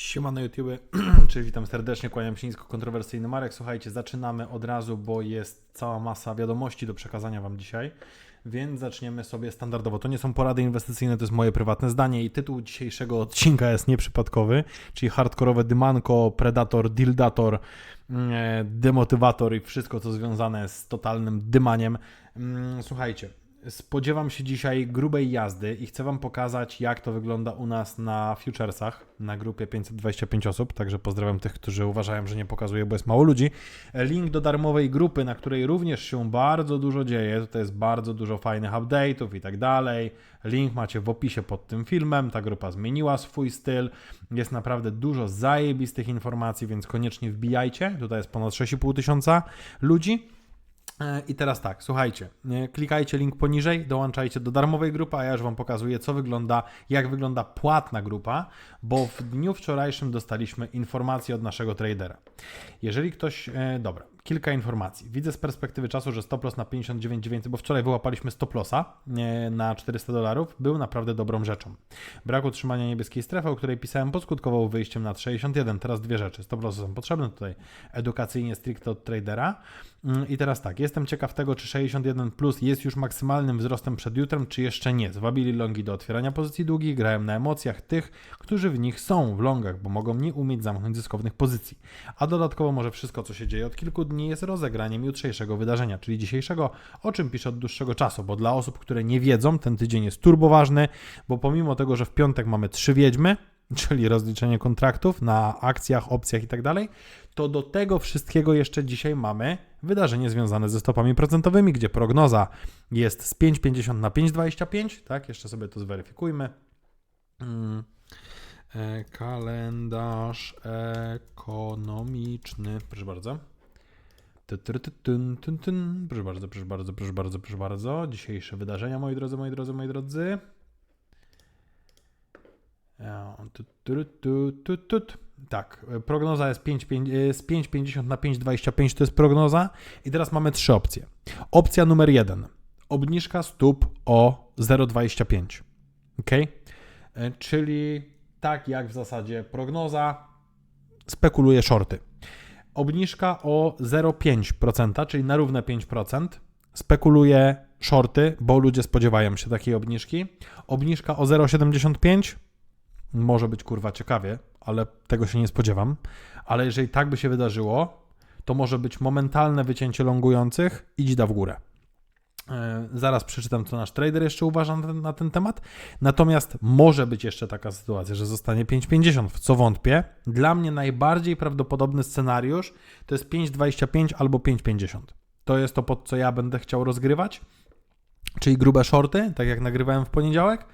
Siemano YouTube, czyli witam serdecznie, kłaniam się nisko, kontrowersyjny Marek. Słuchajcie, zaczynamy od razu, bo jest cała masa wiadomości do przekazania Wam dzisiaj, więc zaczniemy sobie standardowo. To nie są porady inwestycyjne, to jest moje prywatne zdanie i tytuł dzisiejszego odcinka jest nieprzypadkowy, czyli hardkorowe dymanko, predator, dildator, mm, e, demotywator i wszystko, co związane z totalnym dymaniem. Mm, Słuchajcie, Spodziewam się dzisiaj grubej jazdy i chcę Wam pokazać, jak to wygląda u nas na futuresach na grupie 525 osób. Także pozdrawiam tych, którzy uważają, że nie pokazuję, bo jest mało ludzi. Link do darmowej grupy, na której również się bardzo dużo dzieje. Tutaj jest bardzo dużo fajnych update'ów i tak dalej. Link macie w opisie pod tym filmem. Ta grupa zmieniła swój styl. Jest naprawdę dużo zajebistych informacji, więc koniecznie wbijajcie. Tutaj jest ponad 6,5 tysiąca ludzi. E, I teraz tak, słuchajcie, klikajcie link poniżej, dołączajcie do darmowej grupy, a ja już Wam pokazuję, co wygląda, jak wygląda płatna grupa, bo w dniu wczorajszym dostaliśmy informację od naszego tradera. Jeżeli ktoś, e, dobra, kilka informacji. Widzę z perspektywy czasu, że stop loss na 59,900, bo wczoraj wyłapaliśmy stop lossa na 400 dolarów, był naprawdę dobrą rzeczą. Brak utrzymania niebieskiej strefy, o której pisałem, poskutkował wyjściem na 61. Teraz dwie rzeczy. Stop lossy są potrzebne tutaj edukacyjnie, stricte od tradera. Mm, I teraz tak, jestem ciekaw tego, czy 61 plus jest już maksymalnym wzrostem przed jutrem, czy jeszcze nie. Zwabili longi do otwierania pozycji długich, grałem na emocjach tych, którzy w nich są w longach, bo mogą nie umieć zamknąć zyskownych pozycji. A dodatkowo może wszystko, co się dzieje od kilku dni, jest rozegraniem jutrzejszego wydarzenia, czyli dzisiejszego, o czym piszę od dłuższego czasu, bo dla osób, które nie wiedzą, ten tydzień jest turboważny, bo pomimo tego, że w piątek mamy trzy wiedźmy, czyli rozliczenie kontraktów na akcjach, opcjach i tak to do tego wszystkiego jeszcze dzisiaj mamy wydarzenie związane ze stopami procentowymi, gdzie prognoza jest z 5,50 na 5,25, tak, jeszcze sobie to zweryfikujmy. Mm. E, kalendarz ekonomiczny, proszę bardzo. Proszę bardzo, proszę bardzo, proszę bardzo, proszę bardzo. Dzisiejsze wydarzenia, moi drodzy, moi drodzy, moi drodzy. Tu. Tak, prognoza jest 5, 5, e, z 5,50 na 5,25 to jest prognoza. I teraz mamy trzy opcje. Opcja numer jeden. Obniżka stóp o 0,25. Ok? E, Czyli tak jak w zasadzie prognoza spekuluje shorty. Obniżka o 0,5%, czyli na równe 5%. Spekuluje shorty, bo ludzie spodziewają się takiej obniżki. Obniżka o 0,75 może być kurwa ciekawie, ale tego się nie spodziewam. Ale jeżeli tak by się wydarzyło, to może być momentalne wycięcie longujących i dzida w górę. E, Zaraz przeczytam, co nasz trader jeszcze uważa na ten, na ten temat. Natomiast może być jeszcze taka sytuacja, że zostanie 5,50, w co wątpię. Dla mnie najbardziej prawdopodobny scenariusz to jest 5,25 albo 5,50. To jest to, pod co ja będę chciał rozgrywać, czyli grube shorty, tak jak nagrywałem w poniedziałek.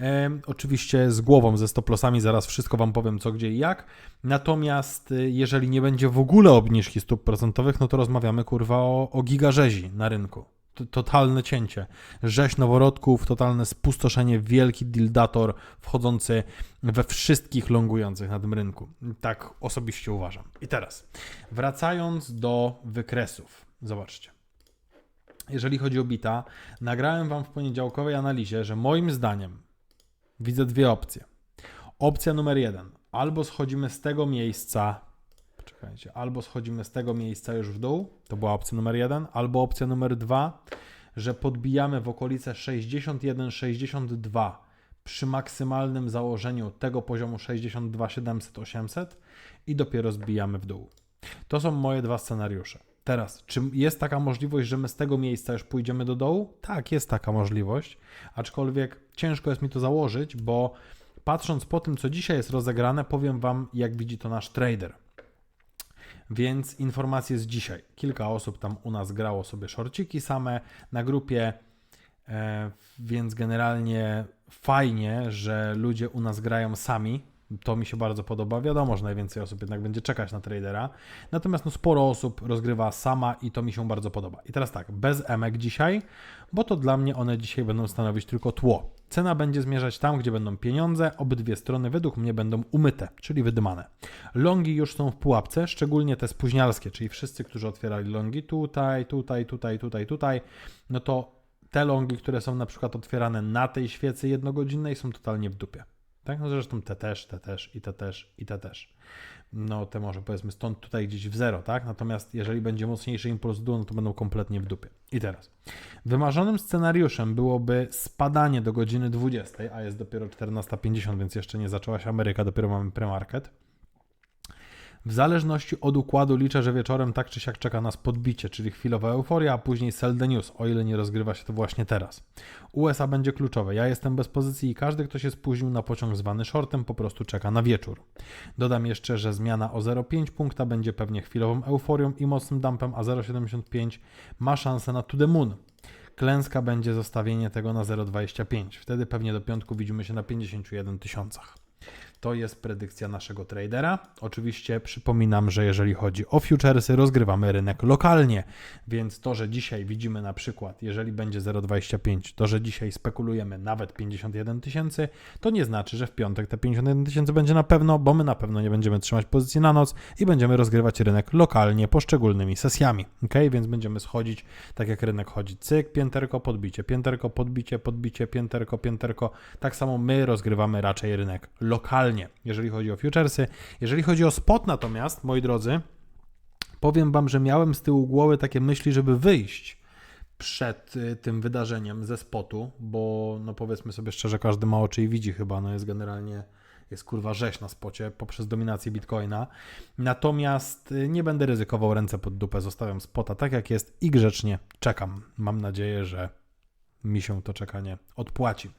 E, oczywiście z głową, ze stoplosami, zaraz wszystko Wam powiem co, gdzie i jak. Natomiast y, jeżeli nie będzie w ogóle obniżki stóp procentowych, no to rozmawiamy kurwa o, o gigarzezi na rynku totalne cięcie. Rzeź noworodków, totalne spustoszenie, wielki dildator wchodzący we wszystkich longujących na tym rynku. Tak osobiście uważam. I teraz, wracając do wykresów. Zobaczcie. Jeżeli chodzi o bita, nagrałem Wam w poniedziałkowej analizie, że moim zdaniem widzę dwie opcje. Opcja numer jeden. Albo schodzimy z tego miejsca Czekajcie, albo schodzimy z tego miejsca już w dół, to była opcja numer jeden, albo opcja numer dwa, że podbijamy w okolice 61-62 przy maksymalnym założeniu tego poziomu 62 700 800 i dopiero zbijamy w dół. To są moje dwa scenariusze. Teraz, czy jest taka możliwość, że my z tego miejsca już pójdziemy do dołu? Tak, jest taka możliwość, aczkolwiek ciężko jest mi to założyć, bo patrząc po tym, co dzisiaj jest rozegrane, powiem Wam, jak widzi to nasz trader. Więc informacje z dzisiaj. Kilka osób tam u nas grało sobie szorciki same na grupie, e, więc generalnie fajnie, że ludzie u nas grają sami. To mi się bardzo podoba. Wiadomo, że najwięcej osób jednak będzie czekać na tradera. Natomiast no, sporo osób rozgrywa sama i to mi się bardzo podoba. I teraz tak, bez emek dzisiaj, bo to dla mnie one dzisiaj będą stanowić tylko tło. Cena będzie zmierzać tam, gdzie będą pieniądze. Obydwie strony według mnie będą umyte, czyli wydymane. Longi już są w pułapce, szczególnie te spóźnialskie, czyli wszyscy, którzy otwierali longi tutaj, tutaj, tutaj, tutaj, tutaj, no to te longi, które są na przykład otwierane na tej świecy jednogodzinnej są totalnie w dupie. Tak? No zresztą te też, te też i te też i te też. No te może powiedzmy stąd tutaj gdzieś w zero, tak? Natomiast jeżeli będzie mocniejszy impuls dół, no to będą kompletnie w dupie. I teraz. Wymarzonym scenariuszem byłoby spadanie do godziny 20, a jest dopiero 14.50, więc jeszcze nie zaczęła się Ameryka, dopiero mamy premarket. W zależności od układu liczę, że wieczorem tak czy siak czeka nas podbicie, czyli chwilowa euforia, a później sell the news, o ile nie rozgrywa się to właśnie teraz. USA będzie kluczowe. Ja jestem bez pozycji i każdy, kto się spóźnił na pociąg zwany shortem, po prostu czeka na wieczór. Dodam jeszcze, że zmiana o 0,5 punkta będzie pewnie chwilową euforią i mocnym dumpem, a 0,75 ma szansę na to the moon. Klęska będzie zostawienie tego na 0,25. Wtedy pewnie do piątku widzimy się na 51 tysiącach. To jest predykcja naszego tradera. Oczywiście przypominam, że jeżeli chodzi o futuresy, rozgrywamy rynek lokalnie, więc to, że dzisiaj widzimy na przykład, jeżeli będzie 0,25, to, że dzisiaj spekulujemy nawet 51 tysięcy, to nie znaczy, że w piątek te 51 tysięcy będzie na pewno, bo my na pewno nie będziemy trzymać pozycji na noc i będziemy rozgrywać rynek lokalnie poszczególnymi sesjami. Ok, więc będziemy schodzić tak jak rynek chodzi. Cyk, pięterko, podbicie, pięterko, podbicie, podbicie, pięterko, pięterko. Tak samo my rozgrywamy raczej rynek lokalnie jeżeli chodzi o futuresy. Jeżeli chodzi o spot natomiast, moi drodzy, powiem Wam, że miałem z tyłu głowy takie myśli, żeby wyjść przed y, tym wydarzeniem ze spotu, bo no powiedzmy sobie szczerze, każdy ma oczy i widzi chyba, no jest generalnie jest kurwa rzeź na spocie poprzez dominację Bitcoina. Natomiast y, nie będę ryzykował ręce pod dupę, zostawiam spota tak jak jest i grzecznie czekam. Mam nadzieję, że mi się to czekanie odpłaci.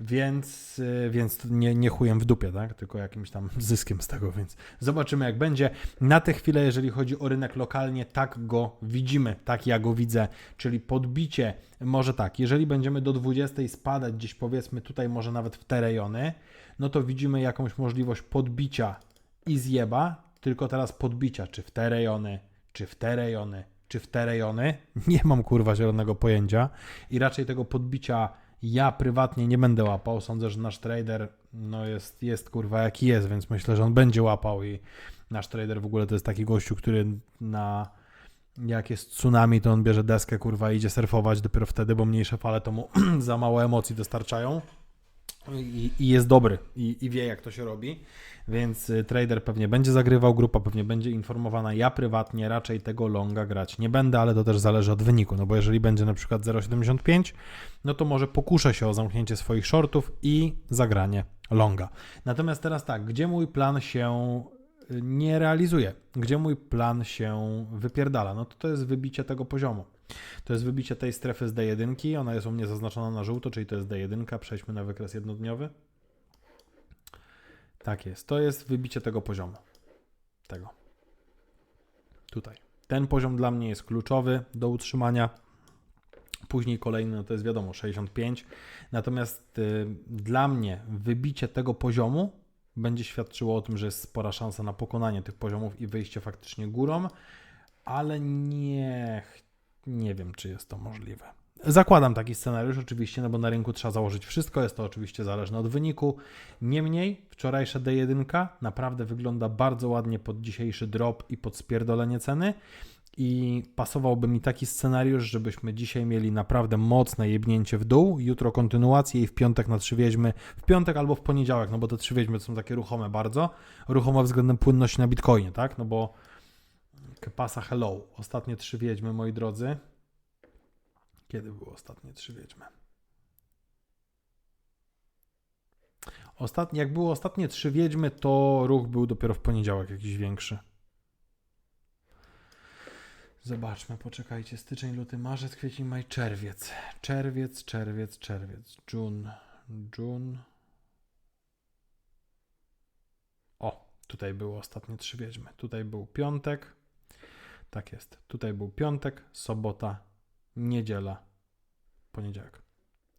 Więc, y, więc nie, nie chujem w dupie, tak? tylko jakimś tam zyskiem z tego, więc zobaczymy jak będzie. Na tę chwilę, jeżeli chodzi o rynek lokalnie, tak go widzimy, tak ja go widzę, czyli podbicie, może tak, jeżeli będziemy do 20 spadać gdzieś powiedzmy tutaj może nawet w te rejony, no to widzimy jakąś możliwość podbicia i zjeba, tylko teraz podbicia, czy w te rejony, czy w te rejony, czy w te rejony. Nie mam kurwa zielonego pojęcia i raczej tego podbicia ja prywatnie nie będę łapał. Sądzę, że nasz trader no jest, jest kurwa jaki jest, więc myślę, że on będzie łapał i nasz trader w ogóle to jest taki gościu, który na jak jest tsunami, to on bierze deskę, kurwa, i idzie surfować dopiero wtedy, bo mniejsze fale to mu za mało emocji dostarczają. I, i jest dobry i, i wie, jak to się robi więc y, trader pewnie będzie zagrywał, grupa pewnie będzie informowana. Ja prywatnie raczej tego longa grać nie będę, ale to też zależy od wyniku, no bo jeżeli będzie na przykład 0,75, no to może pokuszę się o zamknięcie swoich shortów i zagranie longa. Natomiast teraz tak, gdzie mój plan się y, nie realizuje, gdzie mój plan się wypierdala, no to to jest wybicie tego poziomu. To jest wybicie tej strefy z D1, ona jest u mnie zaznaczona na żółto, czyli to jest D1, przejdźmy na wykres jednodniowy. Tak jest. To jest wybicie tego poziomu. Tego. Tutaj. Ten poziom dla mnie jest kluczowy do utrzymania. Później kolejny, no to jest wiadomo, 65. Natomiast y, dla mnie wybicie tego poziomu będzie świadczyło o tym, że jest spora szansa na pokonanie tych poziomów i wyjście faktycznie górą, ale nie, nie wiem, czy jest to możliwe. Zakładam taki scenariusz oczywiście, no bo na rynku trzeba założyć wszystko, jest to oczywiście zależne od wyniku. Niemniej wczorajsza D1 naprawdę wygląda bardzo ładnie pod dzisiejszy drop i pod spierdolenie ceny. I pasowałby mi taki scenariusz, żebyśmy dzisiaj mieli naprawdę mocne jebnięcie w dół, jutro kontynuację i w piątek na trzy wieźmy, w piątek albo w poniedziałek, no bo te trzy wieźmy to są takie ruchome bardzo, ruchome względem płynności na Bitcoinie, tak, no bo pasa hello, ostatnie trzy wiedźmy, moi drodzy, kiedy były ostatnie trzy wiedźmy? Ostatnie, jak było ostatnie trzy wiedźmy, to ruch był dopiero w poniedziałek jakiś większy. Zobaczmy, poczekajcie. Styczeń, luty, marzec, kwiecień, maj, czerwiec. Czerwiec, czerwiec, czerwiec. June, June. O, tutaj było ostatnie trzy wiedźmy. Tutaj był piątek. Tak jest. Tutaj był piątek, sobota, niedziela, poniedziałek.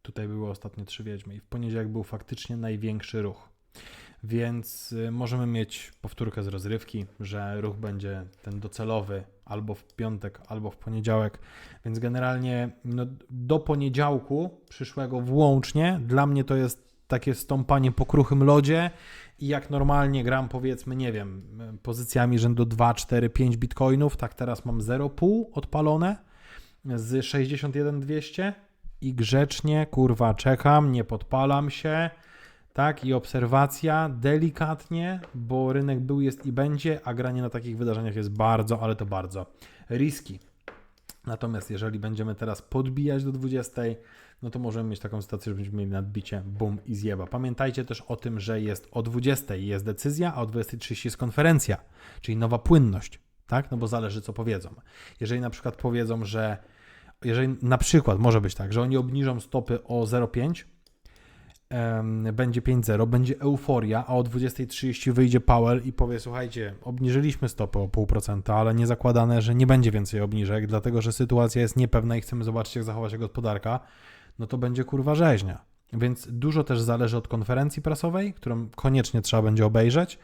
Tutaj były ostatnie trzy wiedźmy i w poniedziałek był faktycznie największy ruch. Więc y, możemy mieć powtórkę z rozrywki, że ruch będzie ten docelowy albo w piątek, albo w poniedziałek. Więc generalnie no, do poniedziałku przyszłego włącznie dla mnie to jest takie stąpanie po kruchym lodzie i jak normalnie gram powiedzmy, nie wiem, pozycjami rzędu 2, 4, 5 bitcoinów, tak teraz mam 0,5 odpalone z 61200 i grzecznie, kurwa, czekam, nie podpalam się. tak? I obserwacja delikatnie, bo rynek był, jest i będzie, a granie na takich wydarzeniach jest bardzo, ale to bardzo riski. Natomiast jeżeli będziemy teraz podbijać do 20, no to możemy mieć taką sytuację, że będziemy mieli nadbicie, bum i zjeba. Pamiętajcie też o tym, że jest o 20 jest decyzja, a o 20.30 jest konferencja, czyli nowa płynność, tak? No bo zależy co powiedzą. Jeżeli na przykład powiedzą, że jeżeli na przykład może być tak, że oni obniżą stopy o 0,5, em, będzie 5,0, będzie euforia, a o 20.30 wyjdzie Powell i powie, słuchajcie, obniżyliśmy stopy o 0,5%, ale nie zakładane, że nie będzie więcej obniżek, dlatego że sytuacja jest niepewna i chcemy zobaczyć, jak zachowa się gospodarka, no to będzie kurwa rzeźnia. Więc dużo też zależy od konferencji prasowej, którą koniecznie trzeba będzie obejrzeć.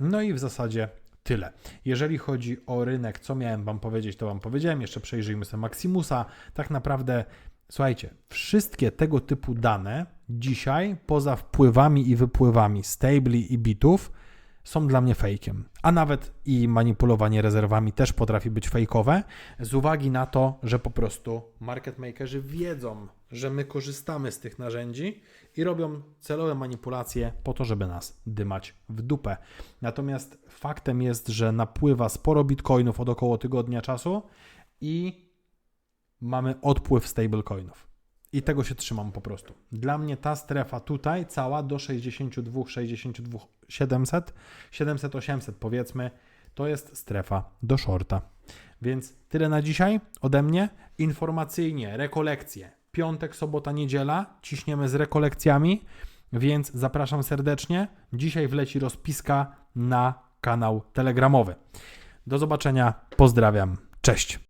No i w zasadzie tyle. Jeżeli chodzi o rynek, co miałem Wam powiedzieć, to Wam powiedziałem. Jeszcze przejrzyjmy sobie Maximusa. Tak naprawdę, słuchajcie, wszystkie tego typu dane dzisiaj, poza wpływami i wypływami stabli i bitów, są dla mnie fejkiem. A nawet i manipulowanie rezerwami też potrafi być fejkowe, z uwagi na to, że po prostu market makerzy wiedzą, że my korzystamy z tych narzędzi i robią celowe manipulacje po to, żeby nas dymać w dupę. Natomiast faktem jest, że napływa sporo bitcoinów od około tygodnia czasu i mamy odpływ stablecoinów. I tego się trzymam po prostu. Dla mnie ta strefa tutaj cała do 62, 62, 700, 700, 800 powiedzmy, to jest strefa do shorta. Więc tyle na dzisiaj ode mnie. Informacyjnie, rekolekcje. Piątek, sobota, niedziela. Ciśniemy z rekolekcjami, więc zapraszam serdecznie. Dzisiaj wleci rozpiska na kanał telegramowy. Do zobaczenia. Pozdrawiam. Cześć.